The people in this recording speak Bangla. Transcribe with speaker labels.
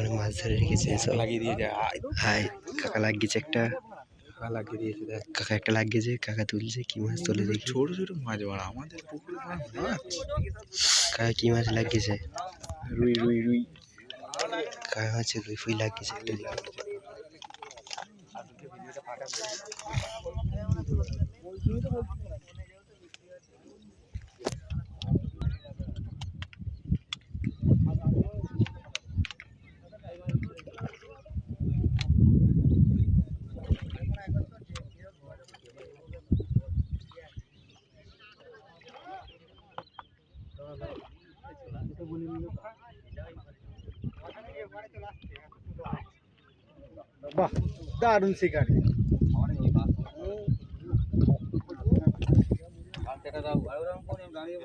Speaker 1: ওখানে মাছ ধরে রেখেছে সব
Speaker 2: লাগিয়ে দিয়েছে
Speaker 1: হাই কাকা লাগিয়েছে একটা।
Speaker 2: লাগিয়ে দিয়েছে দেখ।
Speaker 1: কাকা একটা লাগিয়েছে কাকা তুলছে কি মাছ তুলে দেখি।
Speaker 2: ছোট ছোট মাছ বাড়া আমাদের পুকুরে মাছ মাছ
Speaker 1: কাকা কি মাছ লাগিয়েছে?
Speaker 2: রুই রুই রুই।
Speaker 1: কাকা হচ্ছে রুই ফুই লাগিয়েছে একটা। দেখি।
Speaker 3: বাহ দারুণ শিকারি।
Speaker 2: দাঁড়িয়ে